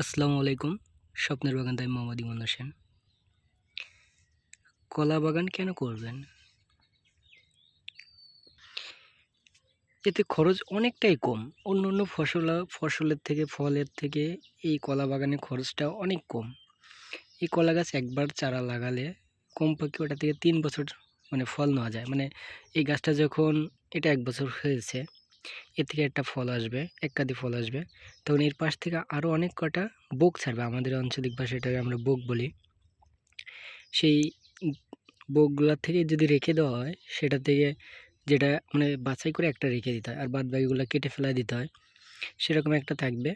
আসসালামু আলাইকুম। স্বপ্নের বাগান তাই মোহাম্মদ ইমন হোসেন। কলা বাগান কেন করবেন? এতে খরচ অনেকটাই কম। অন্য অন্য ফসল, ফসলের থেকে, ফলের থেকে এই কলা বাগানে খরচটা অনেক কম। এই কলা গাছ একবার চারা লাগালে কমপক্ষে ওটা থেকে তিন বছর মানে ফল নেওয়া যায়। মানে এই গাছটা যখন, এটা এক বছর হয়েছে এর থেকে একটা ফল আসবে একাদি ফল আসবে। তখন এর পাশ থেকে আরও অনেক কটা বোক ছাড়বে, আমাদের আঞ্চলিক ভাষায় এটাকে আমরা বোক বলি। সেই বোকগুলোর থেকে যদি রেখে দেওয়া হয়, সেটা থেকে যেটা মানে বাছাই করে একটা রেখে দিতে হয়, আর বাদ বাকিগুলো কেটে ফেলা দিতে হয়, সেরকম একটা থাকবে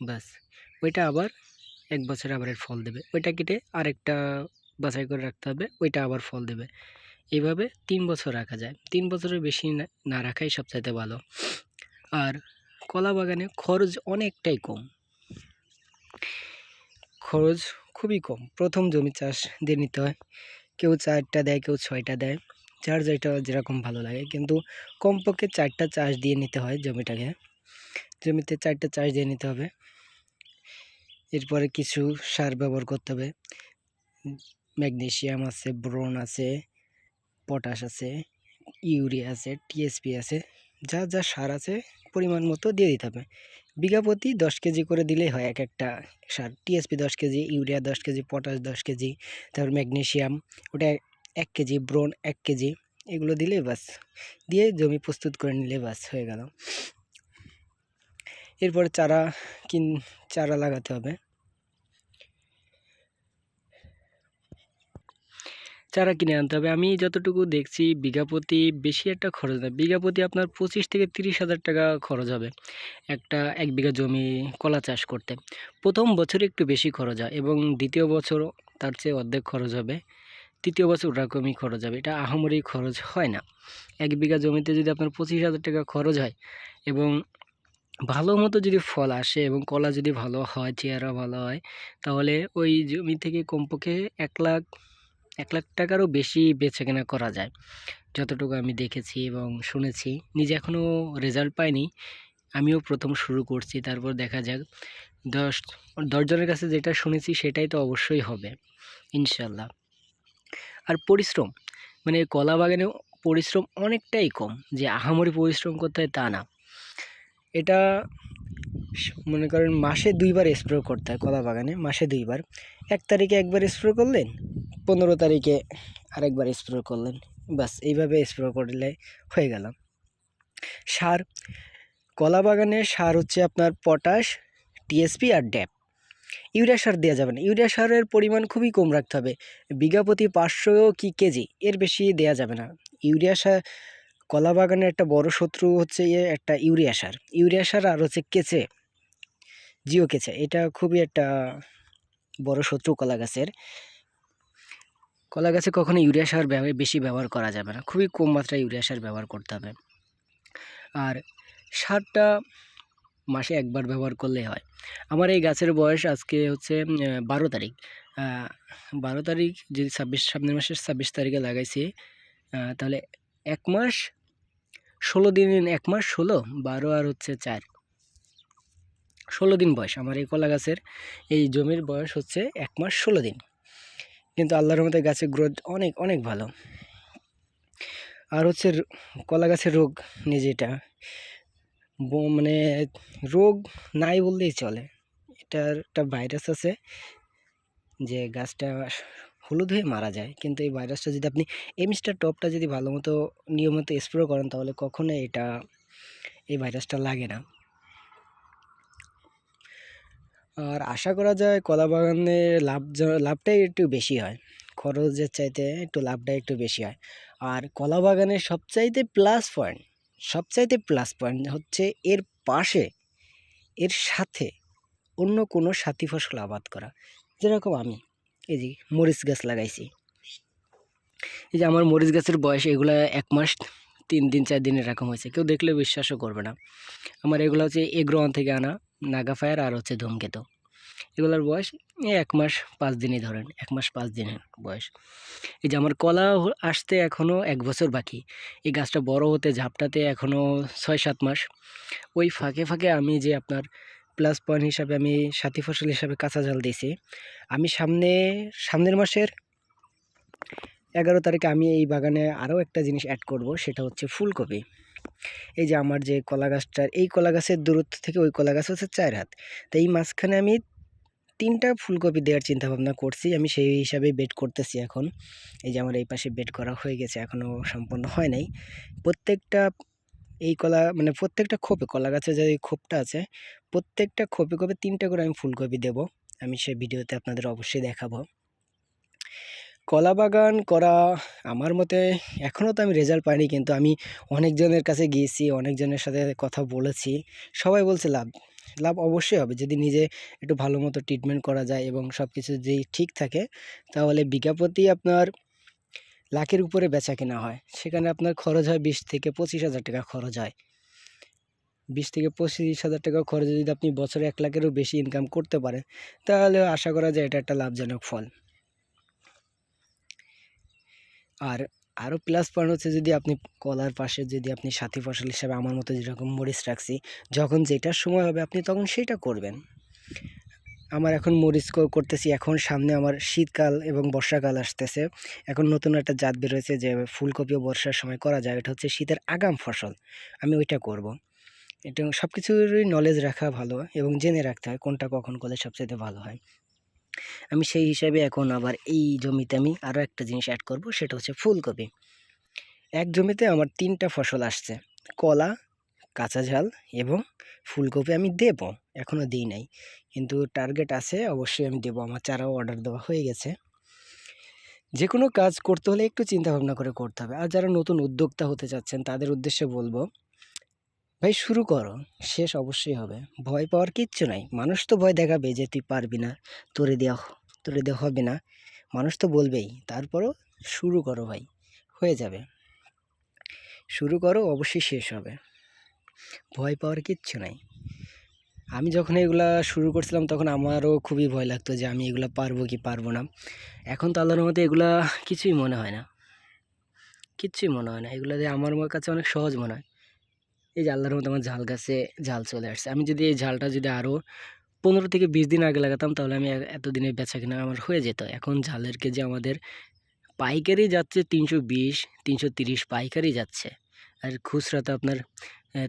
বাস ওইটা আবার এক বছরে আবার ফল দেবে। ওইটা কেটে আরেকটা বাছাই করে রাখতে হবে, ওইটা আবার ফল দেবে। এইভাবে তিন বছর রাখা যায়। তিন বছরের বেশি না রাখাই সবচাইতে ভালো। আর কলা বাগানে খরচ অনেকটাই কম। খরচ খুবই কম। প্রথম জমি চাষ দিয়ে নিতে হয়। কেউ চারটা দেয়, কেউ ছয়টা দেয়। যার যেটা যেরকম ভালো লাগে। কিন্তু কমপক্ষে চারটা চাষ দিয়ে নিতে হয় জমিটাকে। জমিতে চারটা চাষ দিয়ে নিতে হবে। এরপরে কিছু সার ব্যবহার করতে হবে। ম্যাগনেশিয়াম আছে, ব্রোন আছে পটাশ আছে, ইউরিয়া আছে টিএসপি আছে, যা যা সার আছে পরিমাণ মতো দিয়ে দিতে হবে। বিঘা প্রতি দশ কেজি করে দিলেই হয় এক একটা সার। টিএসপি দশ কেজি, ইউরিয়া দশ কেজি, পটাশ দশ কেজি, তারপর ম্যাগনেশিয়াম, ওটা এক কেজি ব্রোন এক কেজি, এগুলো দিলে বাস দিয়ে জমি প্রস্তুত করে নিলে বাস হয়ে গেল। এরপর চারা কিন, চারা লাগাতে হবে। চারা কিনে আনতে হবে। আমি যতটুকু দেখছি, বিঘা প্রতি বেশি একটা খরচ না বিঘা প্রতি আপনার পঁচিশ থেকে তিরিশ হাজার টাকা খরচ হবে একটা এক বিঘা জমি কলা চাষ করতে। প্রথম বছর একটু বেশি খরচ হয় এবং দ্বিতীয় বছর তার চেয়ে অর্ধেক খরচ হবে। তৃতীয় বছর ওরকমই খরচ হবে, এটা আহামরি খরচ হয় না। এক বিঘা জমিতে যদি আপনার পঁচিশ হাজার টাকা খরচ হয় এবং ভালো মতো যদি ফল আসে এবং কলা যদি ভালো হয় চেহারা ভালো হয়, তাহলে ওই জমি থেকে কমপক্ষে এক লাখ এক লাখ টাকারও বেশি বেচাকেনা করা যায়। যতটুকু আমি দেখেছি এবং শুনেছি, নিজে এখনও রেজাল্ট পাইনি। আমিও প্রথম শুরু করছি, তারপর দেখা যাক। দশ দশজনের কাছে যেটা শুনেছি সেটাই তো অবশ্যই হবে ইনশাল্লাহ আর পরিশ্রম মানে কলা বাগানে পরিশ্রম অনেকটাই কম, যে আহামরি পরিশ্রম করতে হয় তা না। এটা মনে করেন মাসে দুইবার স্প্রে করতে হয় কলা বাগানে মাসে দুইবার। এক তারিখে একবার স্প্রে করলেন পনেরো তারিখে আরেকবার স্প্রে করলেন। বাস এইভাবে স্প্রে করলে হয়ে গেল। সার, কলা বাগানে সার হচ্ছে আপনার পটাশ, টিএসপি আর ড্যাপ ইউরিয়া সার দেওয়া যাবে না। ইউরিয়া সারের পরিমাণ খুবই কম রাখতে হবে। বিঘা প্রতি পাঁচশো কি কেজি? এর বেশি দেওয়া যাবে না। ইউরিয়া সার, কলা বাগানের একটা বড় শত্রু হচ্ছে ইয়ে একটা ইউরিয়া সার। ইউরিয়া সার আর হচ্ছে কেচে জিও কেচে এটা খুবই একটা বড় শত্রু কলা গাছের। কলা গাছে কখনো ইউরিয়া সার ব্যবহার বেশি ব্যবহার করা যাবে না। খুবই কম মাত্রায় ইউরিয়া সার ব্যবহার করতে হবে। আর সারটা মাসে একবার ব্যবহার করলেই হয়। আমার এই গাছের বয়স আজকে হচ্ছে বারো তারিখ। বারো তারিখ যদি ছাব্বিশ, সামনের মাসের ছাব্বিশ তারিখে লাগাইছি তাহলে এক মাস ষোলো দিন, এক মাস ষোলো, বারো আর হচ্ছে চার। ষোলো দিন বয়স। আমার এই কলা গাছের এই জমির বয়স হচ্ছে এক মাস ষোলো দিন। কিন্তু আল্লাহর মধ্যে গাছের গ্রোথ অনেক অনেক ভালো। আর হচ্ছে কলা গাছের রোগ নিজেটা মানে রোগ নাই বললেই চলে। এটার একটা ভাইরাস আছে যে গাছটা হলুদ হয়ে মারা যায়। কিন্তু এই ভাইরাসটা যদি আপনি এমিস্টার টপটা যদি ভালো মতো, নিয়মিত স্প্রে করেন, তাহলে কখনো এটা এই ভাইরাসটা লাগে না। আর আশা করা যায় কলা বাগানে লাভ লাভটাই একটু বেশি হয়। খরচের চাইতে একটু লাভটাই একটু বেশি হয়। আর কলা বাগানের সবচাইতে প্লাস পয়েন্ট সবচাইতে প্লাস পয়েন্ট হচ্ছে এর পাশে, এর সাথে অন্য কোনো সাথী ফসল আবাদ করা। যেরকম আমি, এই যে মরিচ গাছ লাগাইছি। এই যে আমার মরিচ গাছের বয়স এগুলো এক মাস, তিন দিন, চার দিন এরকম হয়েছে। কেউ দেখলে বিশ্বাসও করবে না। আমার এগুলো হচ্ছে এগ্রোয়ান থেকে আনা। নাগা ফায়ার আর হচ্ছে ধূমকেতু। এগুলোর বয়স, এই এক মাস পাঁচ দিনই ধরেন, এক মাস পাঁচ দিনের বয়স। এই যে আমার কলা আসতে এখনও এক বছর বাকি। এই গাছটা বড় হতে ঝাপটাতে এখনও ছয় সাত মাস। ওই ফাঁকে ফাঁকে আমি যে আপনার প্লাস পয়েন্ট হিসাবে আমি সাথী ফসল হিসাবে কাঁচা জাল দিয়েছি, আমি সামনে, সামনের মাসের এগারো তারিখে আমি এই বাগানে আরও একটা জিনিস অ্যাড করব, সেটা হচ্ছে ফুলকপি। এই যে আমার যে কলা গাছটার, এই কলা গাছের দূরত্ব থেকে ওই কলা গাছ হচ্ছে চার হাত। তো এই মাঝখানে আমি তিনটা ফুলকপি দেওয়ার চিন্তা ভাবনা করছি, আমি সেই হিসাবে বেড করতেছি এখন। এই যে আমার এই পাশে বেড করা হয়ে গেছে এখনও সম্পূর্ণ হয় নাই। প্রত্যেকটা এই কলা মানে প্রত্যেকটা খোপে, কলা গাছে যে খোপটা আছে, প্রত্যেকটা খোপে খোপে তিনটা করে আমি ফুলকপি দেব। আমি সেই ভিডিওতে আপনাদের অবশ্যই দেখাবো। কলা বাগান করা আমার মতে এখনও তো আমি রেজাল্ট পাইনি, কিন্তু আমি অনেকজনের কাছে গিয়েছি, অনেকজনের সাথে কথা বলেছি। সবাই বলছে লাভ লাভ অবশ্যই হবে। যদি নিজে একটু ভালো মতো ট্রিটমেন্ট করা যায় এবং সব কিছু যদি ঠিক থাকে, তাহলে প্রতি আপনার লাখের উপরে বেচা কেনা হয়। সেখানে আপনার খরচ হয় বিশ থেকে পঁচিশ হাজার টাকা খরচ হয়। বিশ থেকে পঁচিশ হাজার টাকা খরচ যদি আপনি বছরে এক লাখেরও বেশি ইনকাম করতে পারেন, তাহলে আশা করা যায় এটা একটা লাভজনক ফল। আর আরও প্লাস পয়েন্ট হচ্ছে যদি আপনি কলার পাশে, যদি আপনি সাথী ফসল হিসাবে আমার মতো যেরকম মরিচ রাখছি, যখন যেটার সময় হবে আপনি তখন সেটা করবেন। আমার এখন মরিচ করতেছি, এখন সামনে আমার শীতকাল এবং বর্ষাকাল আসতেছে। এখন নতুন একটা জাত বেরোয়েছে যে ফুলকপিও বর্ষার সময় করা যায় এটা হচ্ছে শীতের আগাম ফসল। আমি ওইটা করব। এটা সব কিছুরই নলেজ রাখা ভালো এবং জেনে রাখতে হয় কোনটা কখন করলে সবচেয়ে ভালো হয়। আমি সেই হিসাবে এখন আবার এই জমিতে আমি আরও একটা জিনিস অ্যাড করব, সেটা হচ্ছে ফুলকপি। এক জমিতে আমার তিনটা ফসল আসছে, কলা, কাঁচা ঝাল এবং ফুলকপি আমি দেব এখনও দিই নাই। কিন্তু টার্গেট আছে, অবশ্যই আমি দেবো, আমার চারাও অর্ডার দেওয়া হয়ে গেছে। যে কোনো কাজ করতে হলে একটু চিন্তা ভাবনা করে করতে হবে। আর যারা নতুন উদ্যোক্তা হতে চাচ্ছেন, তাদের উদ্দেশ্যে বলব ভাই, শুরু করো। শেষ অবশ্যই হবে। ভয় পাওয়ার কিচ্ছু নাই। মানুষ তো ভয় দেখাবে যে তুই পারবি না, তোরে দেওয়া তোরে দেওয়া হবে না। মানুষ তো বলবেই। তারপরও শুরু করো ভাই। হয়ে যাবে। শুরু করো, অবশ্যই শেষ হবে। ভয় পাওয়ার কিচ্ছু নাই। আমি যখন এগুলা শুরু করছিলাম, তখন আমারও খুবই ভয় লাগতো যে আমি এগুলো পারব কি পারব না। এখন তো আল্লাহর মতে এগুলা কিছুই মনে হয় না। কিচ্ছুই মনে হয় না। এগুলো আমার কাছে অনেক সহজ মনে হয়। এই আল্লাহর মতো আমার ঝাল গাছে ঝাল চলে আসছে। আমি যদি এই ঝালটা যদি আরও পনেরো থেকে বিশ দিন আগে লাগাতাম, তাহলে আমি এতদিনে বেচা কিনা আমার হয়ে যেত। এখন ঝালের কেজি আমাদের পাইকারি যাচ্ছে তিনশো বিশ, তিনশো তিরিশ পাইকারি যাচ্ছে। আর খুচরা তো আপনার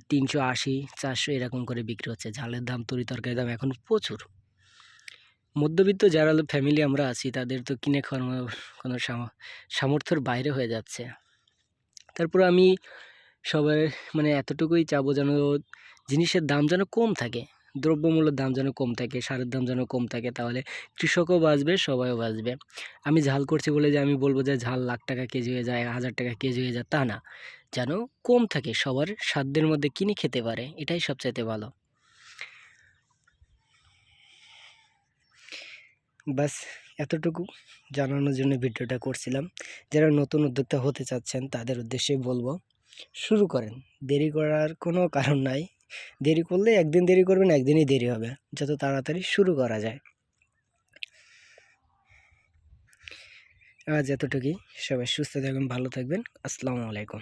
তিনশো আশি, চারশো এরকম করে বিক্রি হচ্ছে। ঝালের দাম, তরি তরকারির দাম এখন প্রচুর। মধ্যবিত্ত যারা ফ্যামিলি আমরা আছি, তাদের তো কিনে খাওয়ার কোনো সাম- সামর্থ্যের বাইরে হয়ে যাচ্ছে। তারপর আমি সবাই মানে এতটুকুই চাবো যেন জিনিসের দাম যেন কম থাকে, দ্রব্যমূল্যের দাম যেন কম থাকে, সারের দাম যেন কম থাকে, তাহলে কৃষকও বাঁচবে, সবাইও বাঁচবে। আমি ঝাল করছি বলে যে আমি বলব যে ঝাল লাখ টাকা কেজি হয়ে যায়, হাজার টাকা কেজি হয়ে যায়, তা না। যেন কম থাকে, সবার সাধ্যের মধ্যে কিনে খেতে পারে, এটাই সবচাইতে ভালো। বাস এতটুকু জানানোর জন্য ভিডিওটা করছিলাম। যারা নতুন উদ্যোক্তা হতে চাচ্ছেন, তাদের উদ্দেশ্যে বলব শুরু করেন। দেরি করার কোনো কারণ নাই। দেরি করলে একদিন দেরি করবেন, একদিনই দেরি হবে। যত তাড়াতাড়ি শুরু করা যায়। আজ এতটুকুই। সবাই সুস্থ থাকবেন ভালো থাকবেন। আসসালামু আলাইকুম।